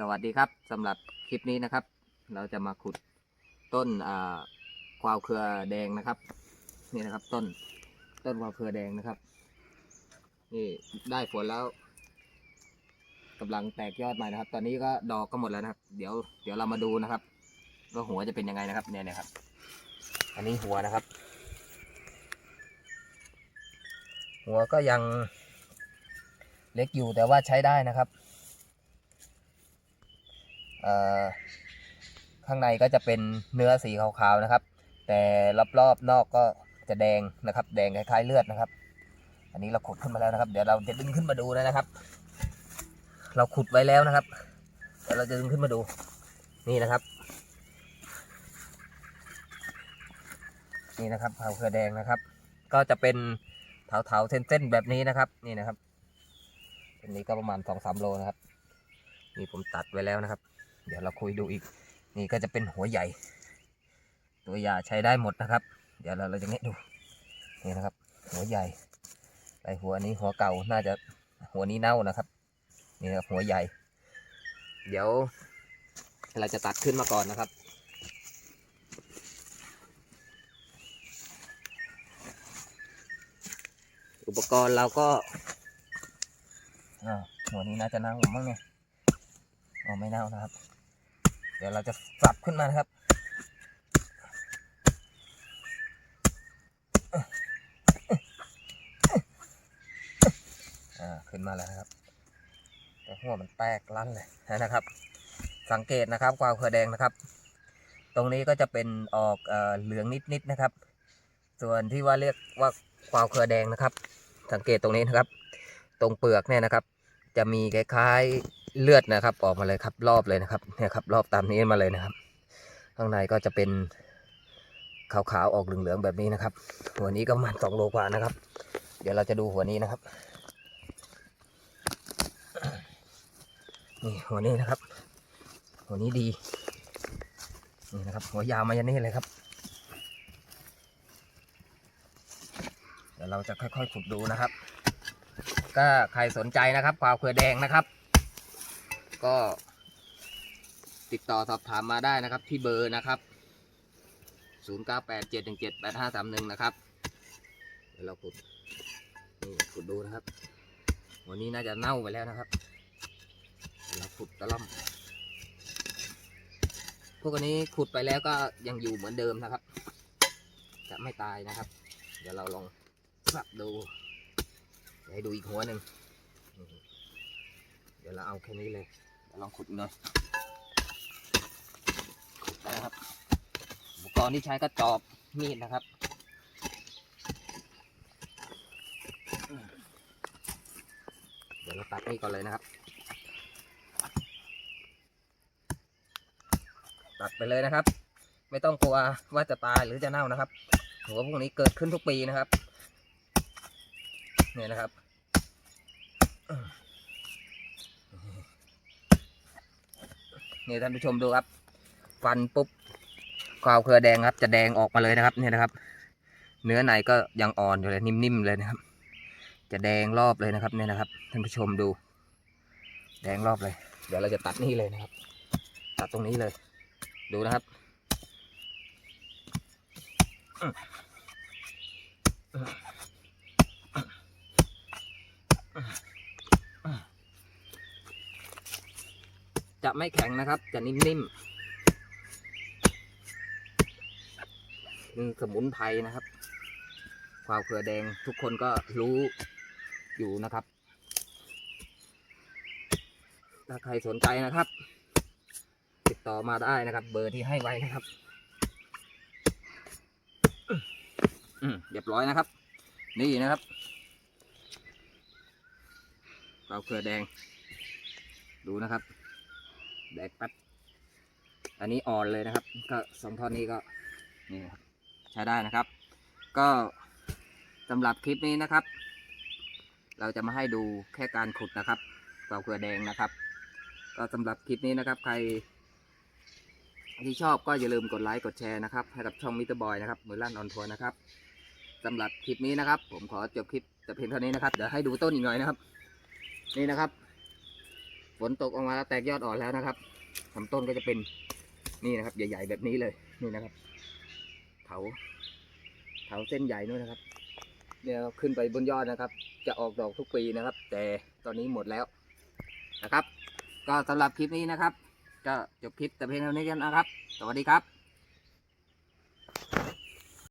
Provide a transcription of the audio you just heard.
สวัสดีครับสำหรับคลิปนี้นะครับ เราจะมาขุดต้นควาวเครือแดงนะครับนี่นะครับ ต้นต้นควาวเครือแดงนะครับ นี่ได้ผลแล้วกำลังแตกยอดใหม่นะครับ ตอนนี้ก็ดอกก็หมดแล้วนะครับ เดี๋ยวเดี๋ยวเรามาดูนะครับว่าหัวจะเป็นยังไงนะครับเนี่ยนะครับ อันนี้หัวนะครับ หัวก็ยังเล็กอยู่แต่ว่าใช้ได้นะครับ ข้างในก็จะเป็นเนื้อสีขาวๆนะครับ แต่รอบๆนอกก็จะแดงนะครับ แดงคล้ายๆเลือดนะครับ อันนี้เราขุดขึ้นมาแล้วนะครับ เดี๋ยวเราจะดึงขึ้นมาดูนะครับ เราขุดไว้แล้วนะครับเดี๋ยวเราจะดึงขึ้นมาดูนี่นะครับ นี่นะครับเผาเครือแดงนะครับ ก็จะเป็นเถาๆเส้นๆแบบนี้นะครับ นี่นะครับอันนี้ก็ประมาณสองสามโลนะครับ นี่ผมตัดไว้แล้วนะครับ เดี๋ยวเราคุยดูอีก นี่ก็จะเป็นหัวใหญ่ ตัวยาใช้ได้หมดนะครับ เดี๋ยวเราเราจะเงี้ยดูนี่นะครับ หัวใหญ่ไอหัวนี้หัวเก่าน่าจะหัวนี้เน่านะครับนี่นะครับหัวใหญ่ เดี๋ยว เราจะตัดขึ้นมาก่อนนะครับอุปกรณ์เราก็หัวนี้น่าจะเน่ามั้งเนี่ยอ๋อไม่เน่านะครับ เดี๋ยวเราจะสับขึ้นมานะครับอ่าขึ้นมาแล้วครับ แต่หัวมันแตกลั่นเลยนะครับ สังเกตนะครับกวาวเครือแดงนะครับ ตรงนี้ก็จะเป็นออกเอ่อเหลืองนิดๆนะครับ ส่วนที่ว่าเรียกว่ากวาวเครือแดงนะครับ สังเกตตรงนี้นะครับ ตรงเปลือกเนี่ยนะครับ จะมีคล้ายๆ เลือดนะครับ ออกมาเลยครับ รอบเลยนะครับเนี่ยครับ รอบตามนี้มาเลยนะครับ ข้างในก็จะเป็นขาวๆออกเหลืองๆแบบนี้นะครับ หัวนี้ก็ประมาณสองโลกว่านะครับ เดี๋ยวเราจะดูหัวนี้นะครับนี่หัวนี้นะครับ หัวนี้ดีนี่นะครับ หัวยาวมายันนี่เลยครับ เดี๋ยวเราจะค่อยๆขุดดูนะครับ ก็ใครสนใจนะครับควาวเครือแดงนะครับ ก็ ติดต่อสอบถามมาได้นะครับ ที่เบอร์นะครับ 0987178531 นะครับเดี๋ยวเราขุดนี่ขุดดูนะครับ วันนี้น่าจะเน่าไปแล้วนะครับเราขุดตะล่อมพวกนี้ขุดไปแล้วก็ยังอยู่เหมือนเดิมนะครับ จะไม่ตายนะครับ เดี๋ยวเราลองสับดูให้ดูอีกหัวหนึ่งเดี๋ยวเราเอาแค่นี้เลย ลองขุดหน่อยขุดไปนะครับ อุปกรณ์ที่ใช้ก็จอบมีดนะครับเดี๋ยวเราตัดนี่ก่อนเลยนะครับ ตัดไปเลยนะครับ ไม่ต้องกลัวว่าจะตายหรือจะเน่านะครับหัวพวกนี้เกิดขึ้นทุกปีนะครับ เนี่ยนะครับ นี่ท่านผู้ชมดูครับ ฟันปุ๊บกาวเครือแดงครับ จะแดงออกมาเลยนะครับเนี่ยนะครับ เนื้อในก็ยังอ่อนอยู่เลยนิ่มๆเลยนะครับ จะแดงรอบเลยนะครับเนี่ยนะครับ ท่านผู้ชมดู แดงรอบเลย เดี๋ยวเราจะตัดนี่เลยนะครับ ตัดตรงนี้เลย ดูนะครับจะ ไม่แข็งนะครับ จะนิ่มๆเป็นสมุนไพรนะครับควาวเครือแดงทุกคนก็รู้อยู่นะครับ ถ้าใครสนใจนะครับ ติดต่อมาได้นะครับ เบอร์ที่ให้ไว้นะครับอืมเรียบร้อยนะครับ นี่นะครับควาเครือแดง ดูนะครับ แดกแป๊บ อันนี้อ่อนเลยนะครับ ก็สองท่อนนี้ก็นี่ครับใช้ได้นะครับ ก็สำหรับคลิปนี้นะครับ เราจะมาให้ดูแค่การขุดนะครับเปล่าเกลือแดงนะครับ ก็สำหรับคลิปนี้นะครับ ใครที่ชอบก็อย่าลืมกดไลค์กดแชร์นะครับให้กับช่องมิสเตอร์บอยนะครับมือลั่นออนทัวร์นะครับสำหรับคลิปนี้นะครับ ผมขอจบคลิปแต่เพียงเท่านี้นะครับ เดี๋ยวให้ดูต้นอีกหน่อยนะครับ นี่นะครับ ฝนตกออกมาแล้วแตกยอดอ่อนแล้วนะครับลำต้นก็จะเป็นนี่นะครับ ใหญ่ ๆ แบบนี้เลยนี่นะครับ เถาเถาเส้นใหญ่นู่นนะครับ เนี่ยขึ้นไปบนยอดนะครับ จะออกดอกทุกปีนะครับ แต่ตอนนี้หมดแล้วนะครับ ก็สำหรับคลิปนี้นะครับ ก็จบคลิปแต่เพียงเท่านี้กันนะครับ สวัสดีครับ